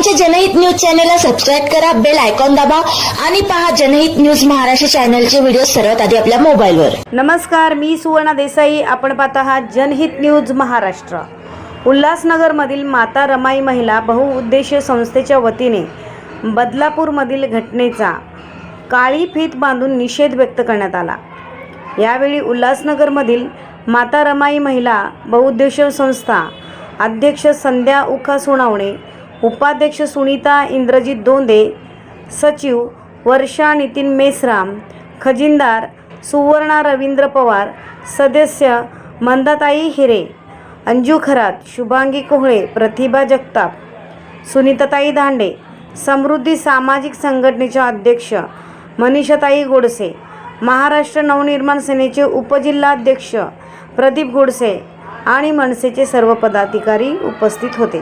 आमच्या जनहित न्यूज चॅनेलला सबस्क्राईब करा बेल आयकॉन दाबा आणि पहा जनहित न्यूज महाराष्ट्र चॅनलचे व्हिडिओ सर्वात आधी आपल्या मोबाईलवर. नमस्कार मी सुवर्णा देसाई. आपण पाहत आहात जनहित न्यूज महाराष्ट्र. उल्हासनगरमधील माता रमाई महिला बहुउद्देशीय संस्थेच्या वतीने बदलापूरमधील घटनेचा काळी फीत बांधून निषेध व्यक्त करण्यात आला. यावेळी उल्हासनगरमधील माता रमाई महिला बहुउद्देशीय संस्था अध्यक्ष संध्या उखा सोनावणे उपाध्यक्ष सुनीता इंद्रजित दोंदे सचिव वर्षा नितीन मेसराम खजिनदार सुवर्णा रवींद्र पवार सदस्य मंदाताई हिरे अंजू खरात शुभांगी कोहळे प्रतिभा जगताप सुनीताताई दांडे समृद्धी सामाजिक संघटनेच्या अध्यक्ष मनीषाताई गोडसे महाराष्ट्र नवनिर्माण सेनेचे उपजिल्हाध्यक्ष प्रदीप गोडसे आणि मनसेचे सर्व पदाधिकारी उपस्थित होते.